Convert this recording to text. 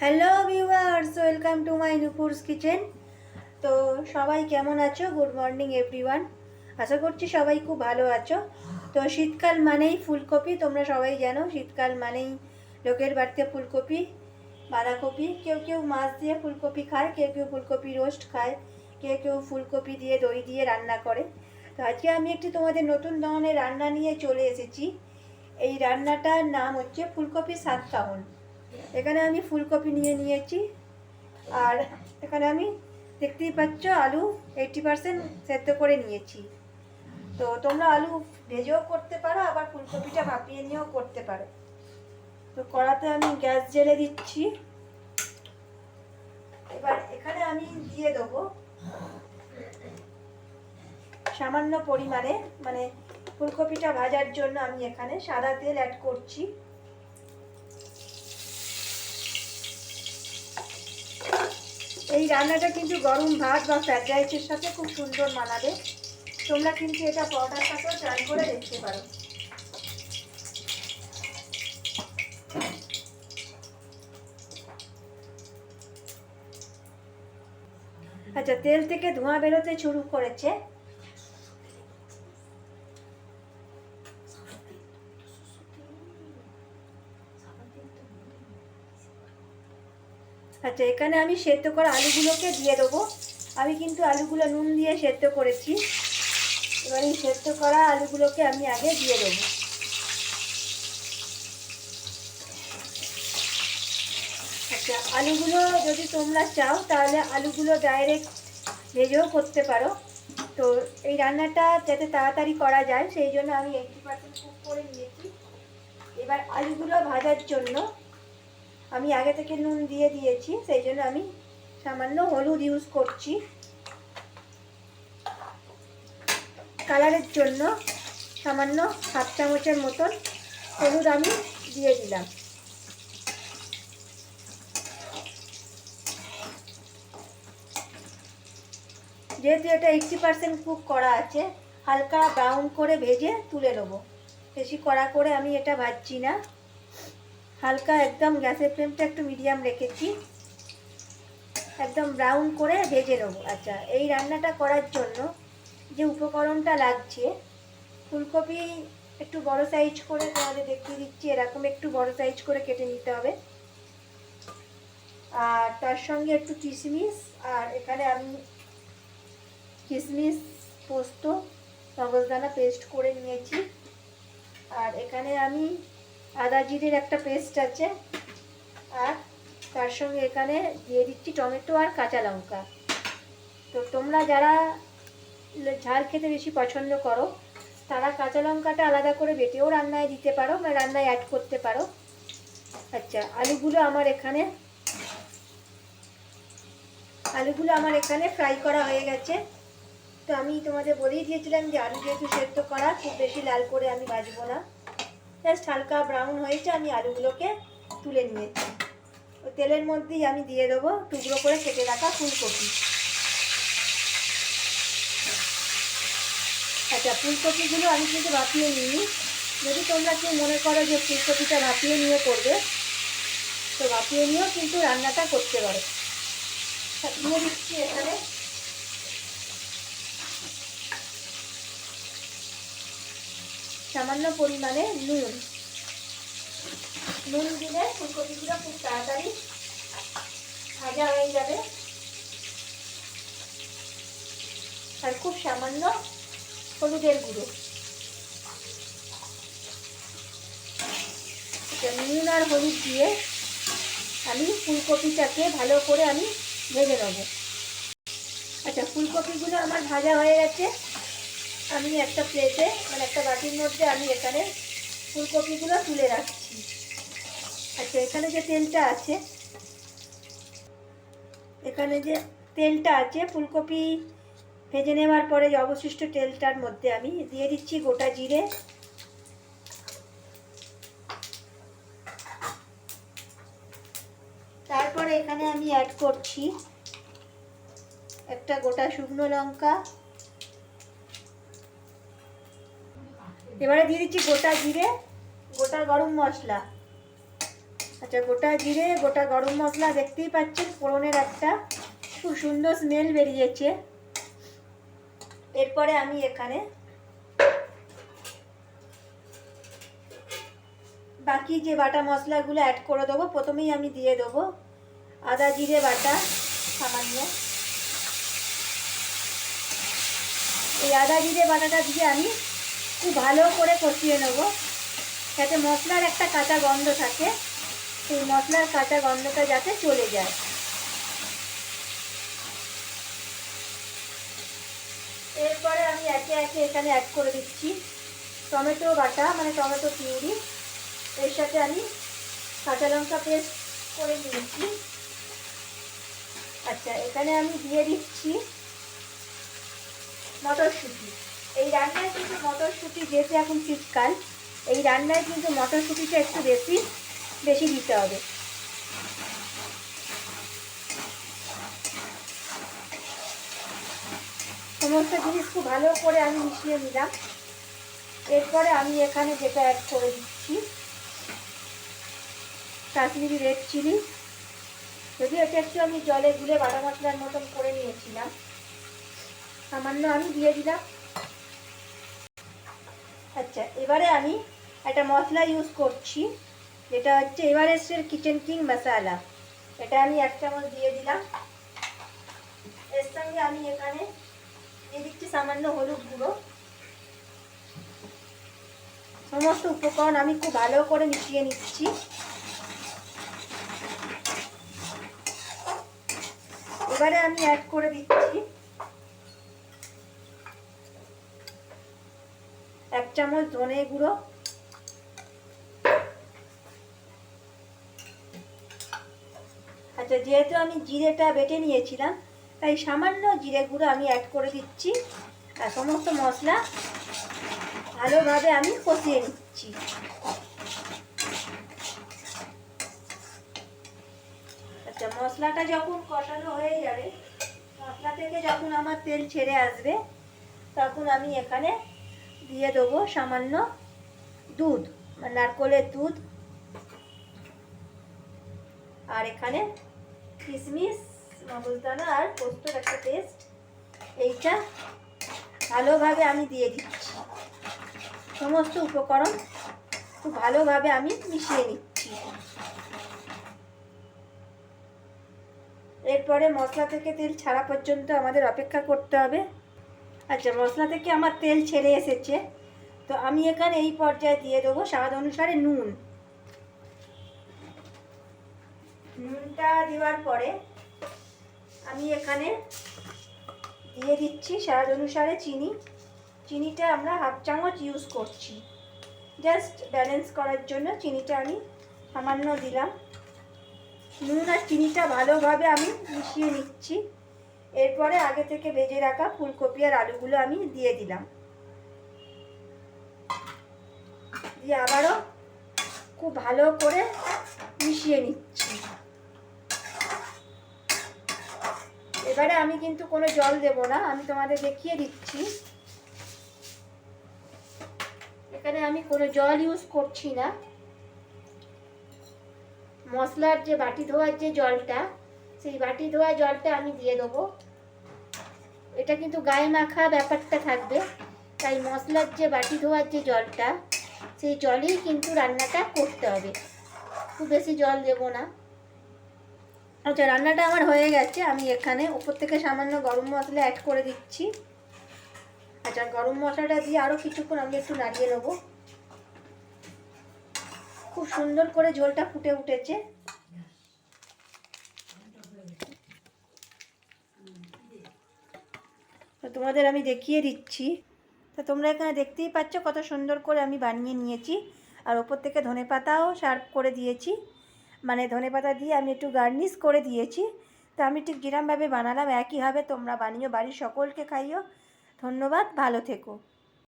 Hello viewers welcome to my Nupur's kitchen তো সবাই কেমন আছো? গুড মর্নিং এভরিওয়ান আশা করছি সবাই খুব ভালো আছো। তো শীতকাল মানেই ফুলকপি। তোমরা সবাই জানো, শীতকাল মানেই লোকের বাড়িতে ফুলকপি, বাঁধাকপি। কেউ কেউ মাছ দিয়ে ফুলকপি খায়, কেউ কেউ ফুলকপি রোস্ট খায়, কেউ কেউ ফুলকপি দিয়ে দই দিয়ে রান্না করে। তো আজকে আমি একটি তোমাদের নতুন ধরনের রান্না নিয়ে চলে এসেছি। এই রান্নাটার নাম হচ্ছে ফুলকপি সাত কাহন এখানে আমি ফুলকপি নিয়ে নিয়েছি। আর এখানে আমি দেখতেই পাচ্ছ আলু এইটটি পারসেন্ট সেদ্ধ করে নিয়েছি। তো তোমরা আলু ভেজেও করতে পারো, আবার ফুলকপিটা ভাপিয়ে নিয়েও করতে পারো। তো কড়াতে আমি গ্যাস জেলে দিচ্ছি। এবার এখানে আমি দিয়ে দেবো সামান্য পরিমাণে মানে ফুলকপিটা ভাজার জন্য আমি এখানে সাদা তেল অ্যাড করছি। এই রান্নাটা কিন্তু গরম ভাত বা ফ্রাইড রাইসের সাথে খুব সুন্দর মানাবে। তোমরা কিন্তু এটা পরোটার সাথেও ট্রাই করে দেখতে পারো। আচ্ছা তেল থেকে ধোঁয়া বেরোতে শুরু করেছে। আচ্ছা এখানে আমি সেদ্ধ করা আলুগুলোকে দিয়ে দেবো। আমি কিন্তু আলুগুলো নুন দিয়ে সেদ্ধ করেছি। এবার এই সেদ্ধ করা আলুগুলোকে আমি আগে দিয়ে দেবো। আচ্ছা আলুগুলো যদি তোমরা চাও, তাহলে আলুগুলো ডাইরেক্ট ভেজেও করতে পারো। তো এই রান্নাটা যাতে তাড়াতাড়ি করা যায়, সেই জন্য আমি এইটি পার্সেন্ট কুক করে নিয়েছি। এবার আলুগুলো ভাজার জন্য আমি আগে থেকে নুন দিয়ে দিয়েছি, সেই জন্য আমি সামান্য হলুদ ইউজ করছি। কালারের জন্য সামান্য হাফ চামচের মতন হলুদ আমি দিয়ে দিলাম। যেহেতু এটা এইটটি পার্সেন্ট কুক করা আছে, হালকা ব্রাউন করে ভেজে তুলে নেব। বেশি কড়া করে আমি এটা ভাজছি না। হালকা একদম গ্যাসের ফ্লেমটা একটু মিডিয়াম রেখেছি। একদম ব্রাউন করে ভেজে নেব। আচ্ছা এই রান্নাটা করার জন্য যে উপকরণটা লাগছে, ফুলকপি একটু বড় সাইজ করে তোমাদের দেখিয়ে দিচ্ছি, এরকম একটু বড় সাইজ করে কেটে নিতে হবে। আর তার সঙ্গে একটু কিশমিশ, আর এখানে আমি কিশমিশ পোস্ত কাগজদানা পেস্ট করে নিয়েছি। আর এখানে আমি আদা জিরের একটা পেস্ট আছে, আর তার সঙ্গে এখানে দিয়ে দিচ্ছি টমেটো আর কাঁচা লঙ্কা। তো তোমরা যারা ঝাল খেতে বেশি পছন্দ করো, তারা কাঁচা লঙ্কাটা আলাদা করে বেটেও রান্নায় দিতে পারো বা রান্নায় অ্যাড করতে পারো। আচ্ছা আলুগুলো আমার এখানে, আলুগুলো আমার এখানে ফ্রাই করা হয়ে গেছে। তো আমি তোমাদের বলেই দিয়েছিলাম যে আলু যেহেতু সেদ্ধ করা, খুব বেশি লাল করে আমি ভাজবো না। জাস্ট হালকা ব্রাউন হয়েছে, আমি আলুগুলোকে তুলে নিয়েছি। তেলের মধ্যেই আমি দিয়ে দেবো টুকরো করে কেটে রাখা ফুলকপি। আচ্ছা ফুলকপিগুলো আমি কিন্তু ভাপিয়ে নিই যদি তোমরা কেউ মনে করো যে ফুলকপিটা ভাপিয়ে নিয়ে করবে, তো ভাপিয়ে নিয়েও কিন্তু রান্নাটা করতে পারো। দিয়ে দিচ্ছি এখানে। সামান্য পরিমাণে নুন। নুন দিলে ফুলকপিগুলো খুব তাড়াতাড়ি ভাজা হয়ে যাবে। আর খুব সামান্য হলুদের গুঁড়ো। নুন আর হলুদ দিয়ে আমি ফুলকপিটাকে ভালো করে আমি ভেজে নেব। আচ্ছা ফুলকপিগুলো আমার ভাজা হয়ে গেছে। আমি একটা প্লেটে মানে একটা বাটির মধ্যে আমি এখানে ফুলকপিগুলো তুলে রাখছি। আচ্ছা এখানে যে তেলটা আছে, এখানে যে তেলটা আছে, ফুলকপি ভেজে নেওয়ার পরে যে অবশিষ্ট তেলটার মধ্যে আমি দিয়ে দিচ্ছি গোটা জিরে। তারপরে এখানে আমি অ্যাড করছি একটা গোটা শুকনো লঙ্কা। এবারে দিয়ে দিচ্ছি গোটা জিরে, গোটা গরম মশলা। আচ্ছা গোটা জিরে, গোটা গরম মশলা, দেখতেই পাচ্ছেন ফোড়নের একটা খুব সুন্দর স্মেল বেরিয়েছে। এরপরে আমি এখানে বাকি যে বাটা মশলাগুলো অ্যাড করে দেবো, প্রথমেই আমি দিয়ে দেবো আদা, জিরে, বাটা, সামান্য। এই আদা, জিরে, বাটাটা দিয়ে আমি খুব ভালো করে কষিয়ে নেব। যাতে মশলার একটা কাঁচা গন্ধ থাকে। সেই মশলার কাঁচা গন্ধটা যাতে চলে যায়। এরপরে আমি একে একে এখানে অ্যাড করে দিচ্ছি। টমেটো বাটা মানে টমেটো পিউরি। এর সাথে আমি কাঁচা লঙ্কা পেস্ট করে নিয়েছি। আচ্ছা এখানে আমি দিয়ে দিচ্ছি মটরশুঁটি। এই রান্নায় কিন্তু মটরশুঁটি যেহেতু এখন শীতকাল, এই রান্নায় কিন্তু মটরশুঁটিটা একটু বেশি বেশি দিতে হবে। সমস্ত জিনিস খুব ভালো করে আমি মিশিয়ে নিলাম। এরপরে আমি এখানে যেটা অ্যাড করে দিচ্ছি, কাশ্মীরি রেড চিলি যদিও এটা একটু আমি জলে গুলে বাটা মশলার মতন করে নিয়েছিলাম। সামান্য আমি দিয়ে দিলাম। আচ্ছা এবারে আমি একটা মশলা ইউজ করছি। যেটা হচ্ছে এভারেস্টের কিচেন কিং মশালা। এটা আমি এক চামচ দিয়ে দিলাম। এর সঙ্গে আমি এখানে দিয়ে দিচ্ছি সামান্য হলুদ গুঁড়ো। সমস্ত উপকরণ আমি খুব ভালো করে মিশিয়ে নিচ্ছি। এবারে আমি অ্যাড করে দিচ্ছি চামচ, ধনে গুঁড়ো। আচ্ছা যেহেতু আমি জিরেটা বেটে নিয়েছিলাম, তাই সামান্য জিরে গুঁড়ো আমি অ্যাড করে দিচ্ছি। আর সমস্ত মশলা ভালোভাবে আমি কষিয়ে নিচ্ছি। আচ্ছা মশলাটা যখন কষানো হয়ে যাবে, মশলা থেকে যখন আমার তেল ছেড়ে আসবে, তখন আমি এখানে দিয়ে দেবো সামান্য দুধ, নারকলের দুধ। আর এখানে কিশমিশ মগজদানা আর পোস্তর একটা পেস্ট। এইটা ভালোভাবে আমি দিয়ে দিচ্ছি। সমস্ত উপকরণ খুব ভালোভাবে আমি মিশিয়ে নিচ্ছি। এরপরে মশলা থেকে তেল ছাড়া পর্যন্ত আমাদের অপেক্ষা করতে হবে। আচ্ছা মশলা থেকে আমার তেল ছেড়ে এসেছে। তো আমি এখানে এই পর্যায়ে দিয়ে দেবো স্বাদ অনুসারে নুন। নুনটা দেওয়ার পরে আমি এখানে দিয়ে দিচ্ছি স্বাদ অনুসারে চিনি। চিনিটা আমরা হাফ চামচ ইউজ করছি। জাস্ট ব্যালেন্স করার জন্য চিনিটা আমি সামান্য দিলাম। নুন আর চিনিটা ভালোভাবে আমি মিশিয়ে নিচ্ছি। এরপরে আগে থেকে ভেজে রাখা ফুলকপি আর আলুগুলো আমি দিয়ে দিলাম। দিয়ে আবারও খুব ভালো করে মিশিয়ে নিচ্ছি। এবারে আমি কিন্তু কোনো জল দেব না, আমি তোমাদের দেখিয়ে দিচ্ছি। এখানে আমি কোনো জল ইউজ করছি না। মশলার যে বাটি ধোয়ার যে জলটা সেই বাটি ধোয়া জলটা আমি দিয়ে দেবো। এটা কিন্তু গায়ে মাখা ব্যাপারটা থাকবে। তাই মশলার যে বাটি ধোয়ার যে জলটা, সেই জলেই কিন্তু রান্নাটা করতে হবে। খুব বেশি জল দেব না। আচ্ছা রান্নাটা আমার হয়ে গেছে। আমি এখানে উপর থেকে সামান্য গরম মশলা অ্যাড করে দিচ্ছি। আচ্ছা গরম মশলাটা দিয়ে আরও কিছুক্ষণ আমি একটু নাড়িয়ে নেব। খুব সুন্দর করে ঝোলটা ফুটে উঠেছে। তো তোমাদের আমি দেখিয়ে দিচ্ছি। তো তোমরা এখানে দেখতেই পাচ্ছ কত সুন্দর করে আমি বানিয়ে নিয়েছি। আর ওপর থেকে ধনে পাতাও শার্প করে দিয়েছি। মানে ধনে পাতা দিয়ে আমি একটু গার্নিশ করে দিয়েছি। তো আমি ঠিক যেরমভাবে বানালাম, একইভাবে তোমরা বানিও, বাড়ির সকলকে খাইও। ধন্যবাদ, ভালো থেকো।